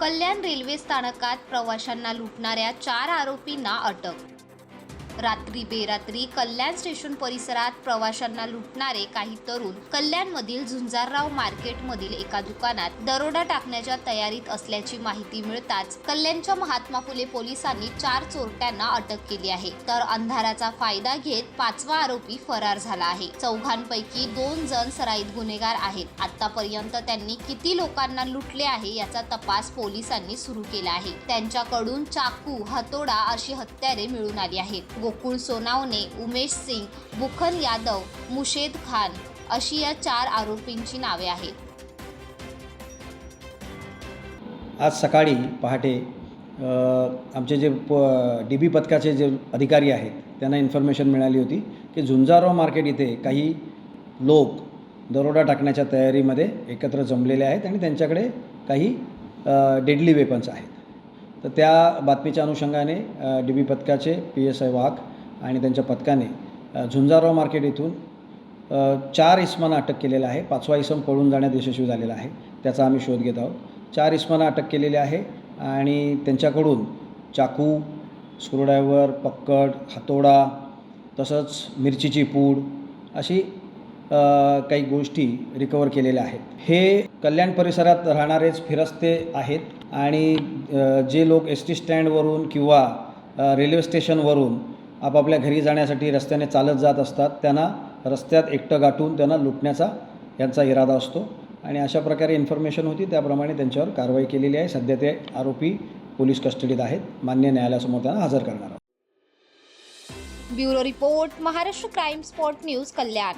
कल्याण railway स्थानकात प्रवाशांना लुटणाऱ्या चार आरोपींना अटक रात्री बेरात्री कल्याण स्टेशन परिसरात प्रवाशांना लुटणारे काही तरुण कल्याणमधील झुंजारराव मार्केटमधील एका दुकानात दरोडा टाकण्याच्या तयारीत असल्याची माहिती मिळताच कल्याणच्या महात्मा फुले पोलिसांनी चार चोरट्यांना अटक केली आहे. तर अंधाराचा फायदा घेत पाचवा आरोपी फरार झाला आहे. चौघांपैकी दोन जण सराईत गुन्हेगार आहेत. आतापर्यंत त्यांनी किती लोकांना लुटले आहे याचा तपास पोलिसांनी सुरू केला आहे. त्यांच्याकडून चाकू हतोडा अशी हत्यारे मिळून आली आहेत. गोकुळ सोनावणे उमेश सिंग बुखन यादव मुशेद खान अशी या चार आरोपींची नावे आहेत. आज सकाळी पहाटे आमचे जे प डी बी पथकाचे जे अधिकारी आहेत त्यांना इन्फॉर्मेशन मिळाली होती की झुंजारो मार्केट इथे काही लोक दरोडा टाकण्याच्या तयारीमध्ये एकत्र जमलेले आहेत आणि त्यांच्याकडे काही डेडली वेपन्स आहेत. तर त्या बातमीच्या अनुषंगाने डी बी पथकाचे पी एस आय वाघ आणि त्यांच्या पथकाने अ, झुंजारराव मार्केट इथून चार इस्मांना अटक केलेलं आहे. पाचवा इसम पळून जाण्यात यशस्वी झालेला आहे. त्याचा आम्ही शोध घेत आहोत. चार इस्मांना अटक केलेली आहे आणि त्यांच्याकडून चाकू स्क्रूड्रायव्हर पक्कड हातोडा तसंच मिरचीची पूड अशी काही गोष्टी रिकवर केलेल्या आहेत. हे कल्याण परिसरात राहणारेच फिरस्ते आहेत आणि जे लोक एस टी स्टँडवरून किंवा रेल्वे स्टेशनवरून आपापल्या घरी जाण्यासाठी रस्त्याने चालत जात असतात त्यांना रस्त्यात एकटं गाठून त्यांना लुटण्याचा यांचा इरादा असतो. आणि अशा प्रकारे इन्फॉर्मेशन होती त्याप्रमाणे त्यांच्यावर कारवाई केलेली आहे. सध्या ते आरोपी पोलीस कस्टडीत आहेत. मान्य न्यायालयासमोर त्यांना हजर करणार आहोत. Bureau report Maharashtra crime spot news Kalyan.